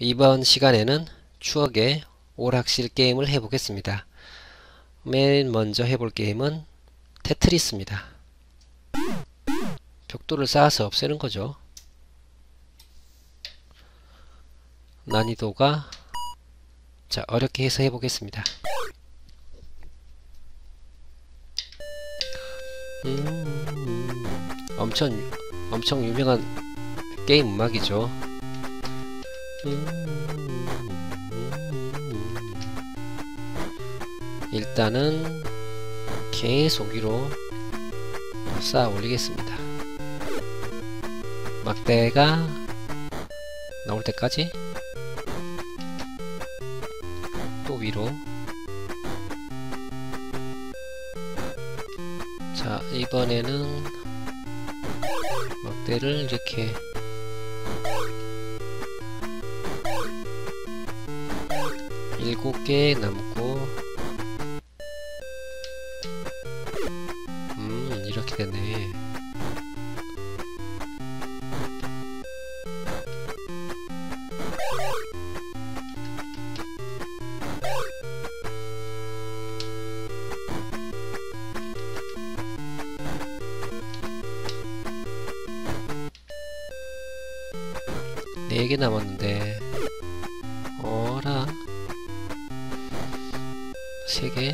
이번 시간에는 추억의 오락실 게임을 해보겠습니다. 맨 먼저 해볼 게임은 테트리스입니다. 벽돌을 쌓아서 없애는 거죠. 난이도가 자 어렵게 해서 해보겠습니다. 음, 엄청 엄청 유명한 게임 음악이죠. 음, 일단은 계속 위로 쌓아 올리겠습니다. 막대가 나올 때까지 또 위로 자 이번에는 막대를 이렇게 일곱 개 남고. 음 이렇게 되네. 네 개 남았는데 3개.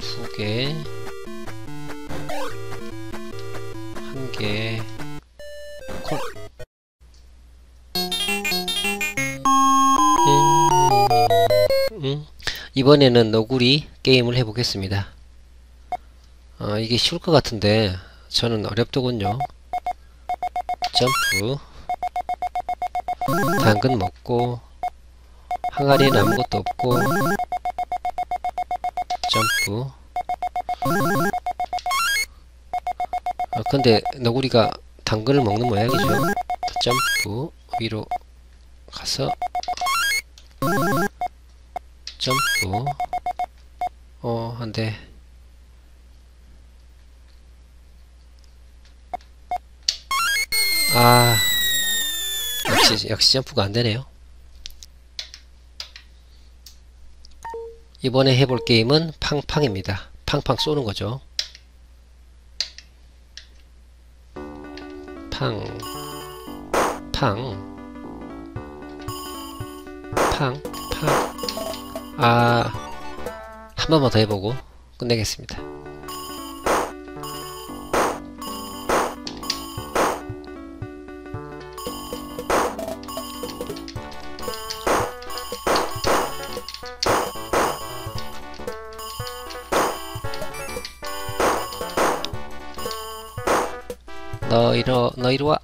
2개. 1개. 콜. 음. 음. 이번에는 너구리 게임을 해보겠습니다. 아, 이게 쉬울 것 같은데 저는 어렵더군요. 점프. 당근 먹고 항아리엔 아무것도 없고 점프. 아, 근데 너구리가 당근을 먹는 모양이죠. 점프. 위로 가서 점프. 어 안돼. 아 역시 역시 점프가 안되네요 이번에 해볼 게임은 팡팡입니다 팡팡 쏘는 거죠 팡 팡, 팡, 팡. 아, 한 번만 더 해보고 끝내겠습니다. 너 이러 너 이리 와.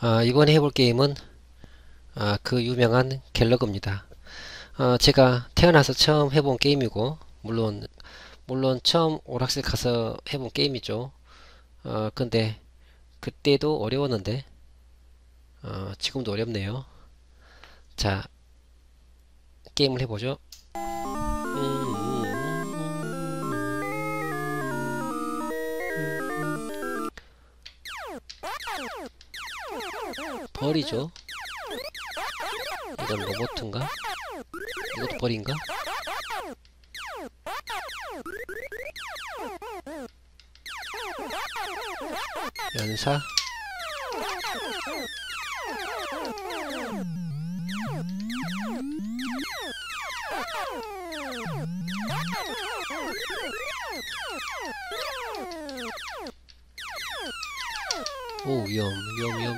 아, 이번에 해볼 게임은 아, 그 유명한 갤러그입니다. 어, 제가 태어나서 처음 해본 게임이고 물론 물론 처음 오락실 가서 해본 게임이죠. 어, 근데 그때도 어려웠는데 어, 지금도 어렵네요. 자 게임을 해보죠. 벌이죠. 이건 로봇인가? 이것도 벌인가? 연사? 오 위험 위험 위험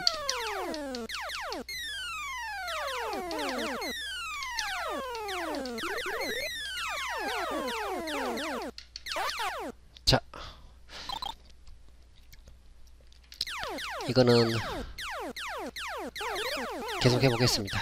이거는 계속 해보겠습니다.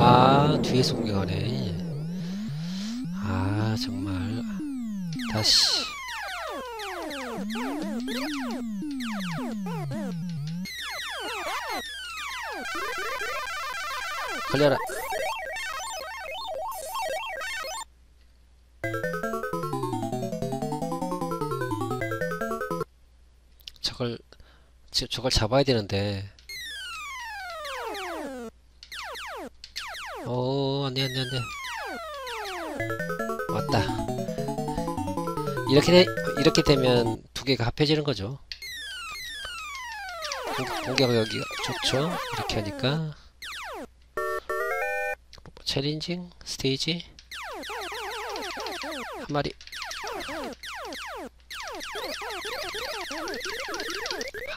아 뒤에서 공격하네. 아 정말. 다시 걸려라. 저걸 저, 저걸 잡아야 되는데. 오 안돼 안돼 안돼 왔다. 이렇게 되, 이렇게 되면 두 개가 합해지는 거죠. 공- 공격력이 좋죠 이렇게 하니까 챌린징 스테이지 한 마리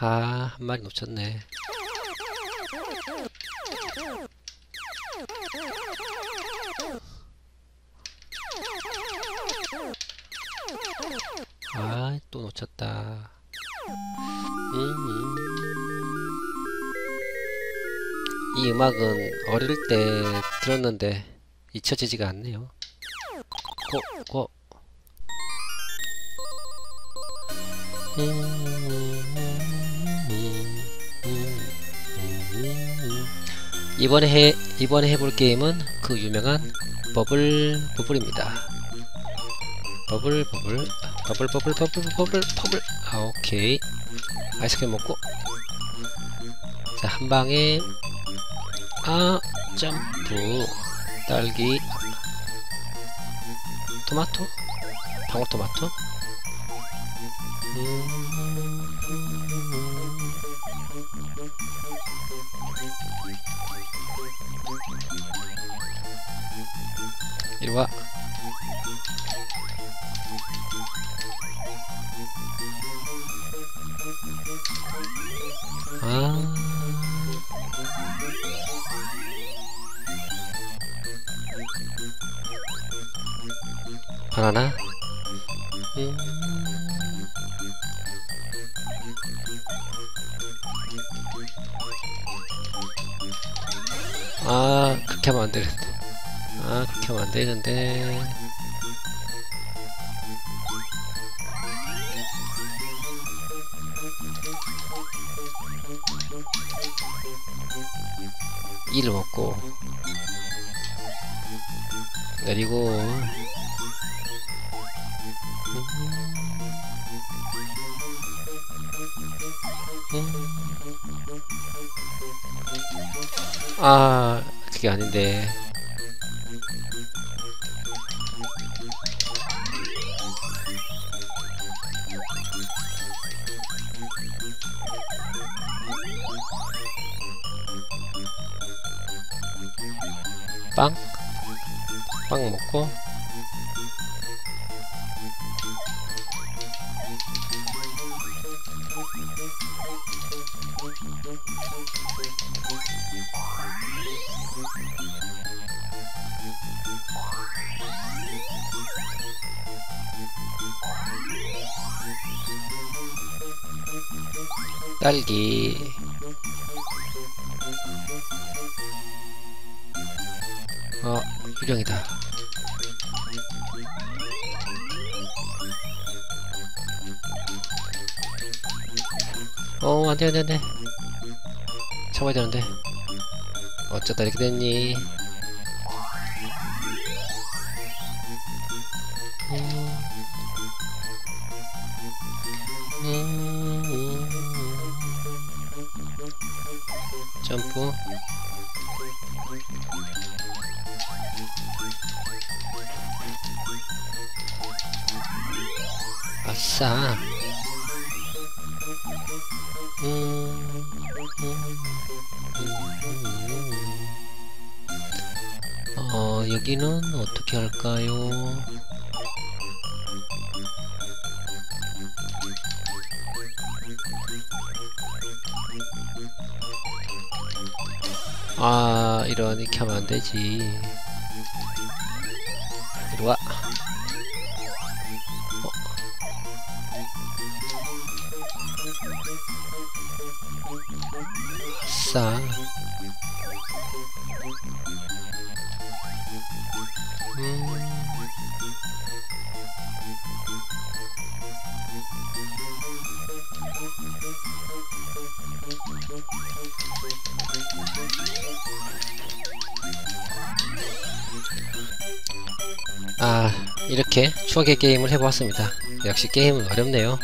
아, 한 마리 놓쳤네. 아, 또 놓쳤다. 음. 이 음악은 어릴 때 들었는데 잊혀지지가 않네요. 고, 고. 이번에 해 이번에 해볼 게임은 그 유명한 버블 버블입니다. 버블 버블 버블 버블 버블 버블 버블 아 오케이 아이스크림 먹고 자 한 방에 아 점프. 딸기. 토마토? 방울토마토? 이리 와. 아. 음. 아, 그렇게 하면 안 되는데. 아, 그렇게 하면 안 되는데. 이를 먹고 내리고 아 그게 아닌데 빵? 빵 먹고 딸기. 어 유령이다. 어 안돼 안돼 안돼. 참아야 되는데 어쩌다 이렇게 됐니 음. 음. 점프 아싸 음, 음, 어, 여기는 어떻게 할까요? 아, 이런, 이렇게 하면 안 되지. 이리 와. 어. 아싸. 이렇게 추억의 게임을 해보았습니다. 역시 게임은 어렵네요